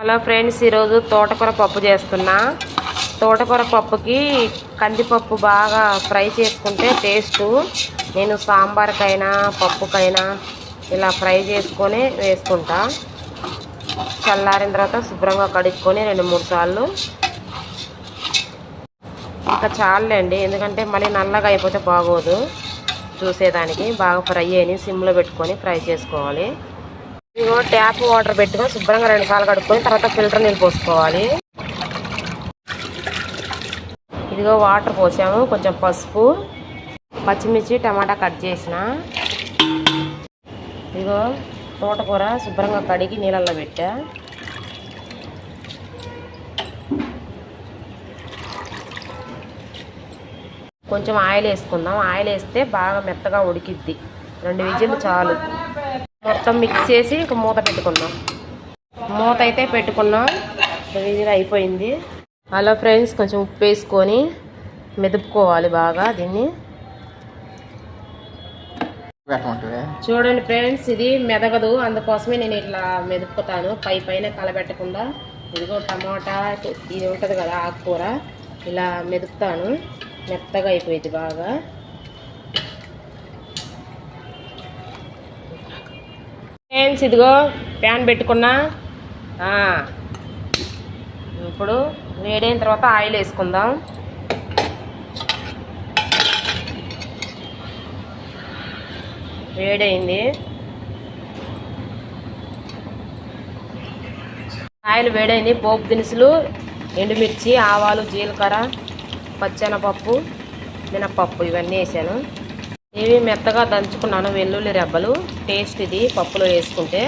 Hello friends ఈరోజు తోటకూర పప్పు చేస్తున్నా. తోటకూర పప్పుకి కందిపప్పు బాగా ఫ్రై చేసుకుంటే టేస్ట్. నేను సాంబార్కైనా పప్పుకైనా ఇలా ఫ్రై చేసుకొని వేసుకుంటా. చల్లారిన తర్వాత శుభ్రంగా కడుక్కొని రెండు మూడు సార్లు. ఇంకా చాలండి ఎందుకంటే మళ్ళీ నల్లగా అయిపోతే బాగోదు. చూసేదానికి బాగా ఫ్రై అయిన సిమ్లో పెట్టుకొని ఫ్రై చేసుకోవాలి. ఇదిగో ట్యాప్ వాటర్ పెట్టుకుని శుభ్రంగా రెండు సార్లు కడుక్కొని తర్వాత ఫిల్టర్ నీళ్ళు పోసుకోవాలి. ఇదిగో వాటర్ పోసాము కొంచెం పసుపు పచ్చిమిర్చి టమాటా కట్ చేసిన. ఇదిగో తోటకూర శుభ్రంగా కడిగి నీళ్ళల్లో పెట్టా. కొంచెం ఆయిల్ వేసుకుందాం. ఆయిల్ వేస్తే బాగా మెత్తగా ఉడికిద్ది. రెండు విజిల్లు చాలు. మొత్తం మిక్స్ చేసి ఇక మూత పెట్టుకుందాం మూత అయితే పెట్టుకున్నాం. విజిల్ అయిపోయింది. హలో ఫ్రెండ్స్ కొంచెం ఉప్పు వేసుకొని మెదుపుకోవాలి బాగా దీన్ని. చూడండి ఫ్రెండ్స్ ఇది మెదగదు. అందుకోసమే నేను ఇట్లా మెదుపుతాను. పై పైన కలబెట్టకుండా. ఇదిగో టమాటా ఇది ఉంటుంది కదా ఆకుకూర. ఇలా మెదుపుతాను. మెత్తగా అయిపోయింది బాగా. ఫ్రెండ్స్ ఇదిగో ప్యాన్ పెట్టుకున్నా. ఇప్పుడు వేడైన తర్వాత ఆయిల్ వేసుకుందాం. వేడైంది. ఆయిల్ వేడైంది. పోపు దినుసులు ఎండుమిర్చి ఆవాలు జీలకర్ర పచ్చెనపప్పు మినప్పప్పు ఇవన్నీ వేసాను. ఇవి మెత్తగా దంచుకున్నాను వెల్లుల్లి రెబ్బలు. టేస్ట్ ఇది పప్పులో వేసుకుంటే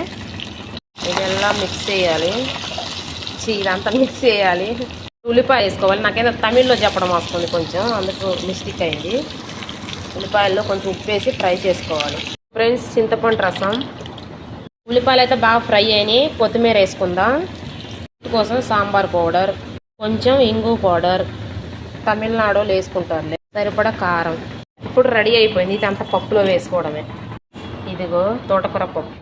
ఇదెల్లా మిక్స్ చేయాలి. చి ఇదంతా మిక్స్ చేయాలి. ఉల్లిపాయ వేసుకోవాలి. నాకేదో తమిళ్ళో చెప్పడం వస్తుంది కొంచెం అందుకు మిస్టేక్ అయింది. ఉల్లిపాయల్లో కొంచెం ఉప్పు వేసి ఫ్రై చేసుకోవాలి. ఫ్రెండ్స్ చింతపండు రసం. ఉల్లిపాయలు అయితే బాగా ఫ్రై అయినాయి. కొత్తిమీర వేసుకుందాం. కోసం సాంబార్ పౌడర్ కొంచెం ఇంగు పౌడర్. తమిళనాడులో వేసుకుంటారులే సరిపడా కారం. ఇప్పుడు రెడీ అయిపోయింది ఇదంతా పప్పులో వేసుకోవడమే. ఇదిగో తోటకూర పప్పు.